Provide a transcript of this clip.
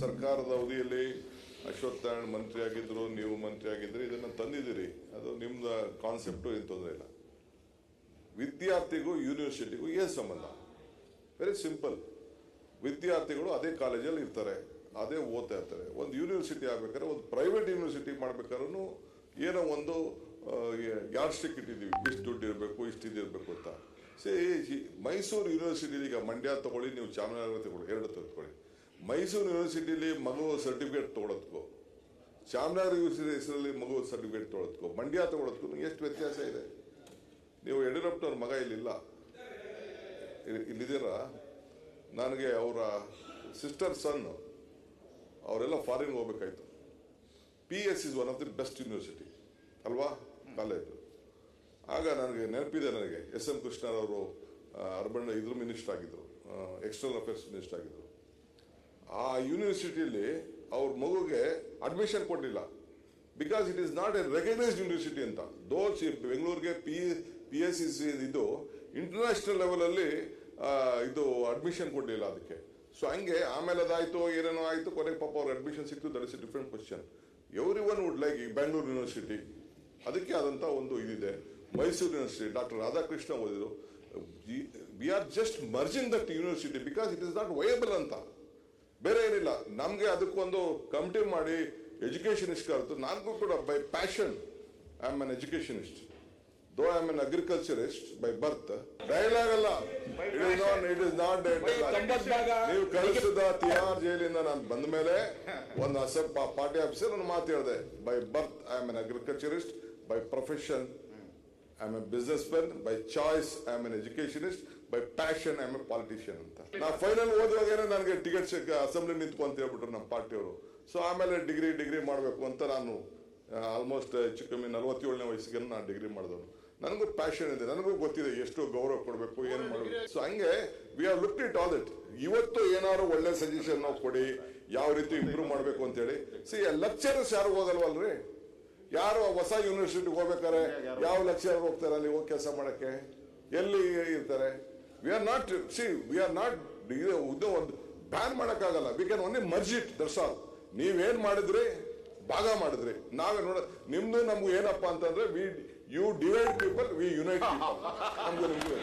ಸರ್ಕಾರದ ಅವಧಿಯಲ್ಲಿ ಅಶ್ವತ್ಥ ನಾರಾಯಣ್ ಮಂತ್ರಿ ಆಗಿದ್ರು ನೀವು ಮಂತ್ರಿ ಆಗಿದ್ರೆ ಇದನ್ನ ತಂದಿದ್ದೀರಿ. ಅದು ನಿಮ್ದು ಕಾನ್ಸೆಪ್ಟು ಏನು ತೊಂದರೆ ಇಲ್ಲ. ವಿದ್ಯಾರ್ಥಿಗೂ ಯೂನಿವರ್ಸಿಟಿಗೂ ಏನು ಸಂಬಂಧ? ವೆರಿ ಸಿಂಪಲ್ ವಿದ್ಯಾರ್ಥಿಗಳು ಅದೇ ಕಾಲೇಜಲ್ಲಿ ಇರ್ತಾರೆ, ಅದೇ ಓದ್ತಾ ಇರ್ತಾರೆ. ಒಂದು ಯೂನಿವರ್ಸಿಟಿ ಆಗ್ಬೇಕಾದ್ರೆ ಒಂದು ಪ್ರೈವೇಟ್ ಯೂನಿವರ್ಸಿಟಿ ಮಾಡ್ಬೇಕಾದ್ರೂ ಏನೋ ಒಂದು ಯಾರ್ ಸ್ಟಿಕ್ ಇಟ್ಟಿದ್ದೀವಿ. ಇಷ್ಟು ದುಡ್ಡು ಇರಬೇಕು, ಇಷ್ಟು ಇದಿರಬೇಕು ಅಂತ. ಸೇ ಮೈಸೂರು ಯೂನಿವರ್ಸಿಟಿ ಈಗ ಮಂಡ್ಯ ತಗೊಳ್ಳಿ, ನೀವು ಚಾಮರಾಜನಗರ ತಗೊಳ್ಳಿ, ಎರಡು ತಗೊಳ್ಳಿ. ಮೈಸೂರು ಯೂನಿವರ್ಸಿಟಿಲಿ ಮಗು ಸರ್ಟಿಫಿಕೇಟ್ ತೊಗೊಳತ್ಕೋ. ಚಾಮರಾಜನಗರ ಯೂನಿವರ್ಸಿಟಿ ಹೆಸರಲ್ಲಿ ಮಗು ಸರ್ಟಿಫಿಕೇಟ್ ತೊಗೊಳತ್ಕೋ. ಮಂಡ್ಯ ತಗೊಳೋದಕ್ಕೂ ಎಷ್ಟು ವ್ಯತ್ಯಾಸ ಇದೆ? ನೀವು ಯಡಿಯೂರಪ್ಪನವ್ರ ಮಗ ಇಲ್ಲಿಲ್ಲ. ಇಲ್ಲಿದ್ದೀರ? ನನಗೆ ಅವರ ಸಿಸ್ಟರ್ ಸನ್ ಅವರೆಲ್ಲ ಫಾರಿನ್ ಹೋಗ್ಬೇಕಾಯ್ತು. P S is one of the best university ಅಲ್ವಾ? ಕಾಲೇಜು. ಆಗ ನನಗೆ ನೆನಪಿದೆ ನನಗೆ. ಎಸ್ ಎಂ ಕೃಷ್ಣರವರು ಅರ್ಬನ್ ಇದ್ರ ಮಿನಿಸ್ಟರ್ ಆಗಿದ್ರು. ಎಕ್ಸ್ಟರ್ನಲ್ ಅಫೇರ್ಸ್ ಮಿನಿಸ್ಟರ್ ಆಗಿದ್ರು. ಆ ಯೂನಿವರ್ಸಿಟಿಯಲ್ಲಿ ಅವ್ರ ಮಗುಗೆ ಅಡ್ಮಿಷನ್ ಕೊಡಲಿಲ್ಲ. Because it is not a recognised university ಅಂತ. ದೋಸ್ ಬೆಂಗಳೂರಿಗೆ P P S C C ಇದು ಇಂಟರ್ನ್ಯಾಷನಲ್ ಲೆವೆಲಲ್ಲಿ ಇದು ಅಡ್ಮಿಷನ್ ಕೊಡಲಿಲ್ಲ ಅದಕ್ಕೆ. ಸೊ ಹಂಗೆ ಆಮೇಲೆ ಅದಾಯಿತು, ಏನೇನೋ ಆಯಿತು, ಕೊನೆಗೆ ಪಾಪ ಅವ್ರ ಅಡ್ಮಿಷನ್ ಸಿಕ್ತು that is different question every one would like Bengaluru university ಅದಕ್ಕೆ ಆದಂಥ ಒಂದು ಇದಿದೆ. ಮೈಸೂರು ಯೂನಿವರ್ಸಿಟಿ ಡಾಕ್ಟರ್ ರಾಧಾಕೃಷ್ಣ ಓದಿದ್ರು. We are just merging that university because it is not viable ಅಂತ. ಬೇರೆ ಏನಿಲ್ಲ. ನಮಗೆ ಅದಕ್ಕೊಂದು ಕಮಿಟಿ ಮಾಡಿ ಎಜುಕೇಷನಿಸ್ಟ್ ಕರೆದು ನನಗೂ ಕೂಡ by passion I am an educationist though I am an agriculturist by birth dialogue ಅಲ್ಲ it is not it is not ನೀವು ಕಳಿಸಿದ ತಿಹಾರ್ ಜೈಲಿಂದ ನಾನು ಬಂದ ಮೇಲೆ ಒಂದು ಅಸ ಪಾರ್ಟಿ ಆಫೀಸರ್ ನಾನು ಮಾತು ಹೇಳಿದೆ. By birth I am an agriculturist by profession I am a businessman by choice I am an educationist by passion I am a politician ಅಂತ. ನಾ ಫೈನಲ್ ಓದುವಾಗ ನನಗೆ ಟಿಕೆಟ್ ಸಿಕ್ಕ ಅಸೆಂಬ್ಲಿ ನಿಂತ್ಕೊ ಅಂತ ಹೇಳ್ಬಿಟ್ರು ನಮ್ಮ ಪಾರ್ಟಿಯವರು. ಸೊ ಆಮೇಲೆ ಡಿಗ್ರಿ ಡಿಗ್ರಿ ಮಾಡಬೇಕು ಅಂತ ನಾನು ಆಲ್ಮೋಸ್ಟ್ ಹೆಚ್ಚು ಕಮ್ಮಿ ನಲವತ್ತೇಳನೇ ವಯಸ್ಸಿಗೆ ನಾನು ಡಿಗ್ರಿ ಮಾಡಿದವನು. ನನಗೂ ಪ್ಯಾಷನ್ ಇದೆ, ನನಗೂ ಗೊತ್ತಿದೆ ಎಷ್ಟು ಗೌರವ ಕೊಡಬೇಕು, ಏನು ಮಾಡಬೇಕು. ಸೊ ಹಂಗೆ we are look it all it ಇವತ್ತು ಏನಾದ್ರು ಒಳ್ಳೆ ಸಜೆಷನ್ ನಾವು ಕೊಡಿ, ಯಾವ ರೀತಿ ಇಂಪ್ರೂವ್ ಮಾಡಬೇಕು ಅಂತೇಳಿ ಸಿ ಲೆಕ್ಚರರ್ಸ್ ಯಾರು ಹೋಗಲ್ವಲ್ರಿ ಯಾರು ಹೊಸ ಯೂನಿವರ್ಸಿಟಿಗೆ ಹೋಗ್ಬೇಕಾರೆ ಯಾವ ಲೆಕ್ಚರ್ ಹೋಗ್ತಾರೆ ಅಲ್ಲಿ ಹೋಗಿ ಕೆಲಸ ಮಾಡಕ್ಕೆ? ಎಲ್ಲಿ ಇರ್ತಾರೆ? We are not see we are not ಇದು ಒಂದು ಬ್ಯಾನ್ ಮಾಡೋಕ್ಕಾಗಲ್ಲ. We can only merge it that's all ನೀವೇನು ಮಾಡಿದ್ರಿ? ಭಾಗ ಮಾಡಿದ್ರಿ. ನಾವೇ ನೋಡ, ನಿಮ್ದು ನಮ್ಗೆ ಏನಪ್ಪ ಅಂತಂದ್ರೆ we you divide people we unite people ನಮ್ಗೂ ನಿಮ್ಗೂ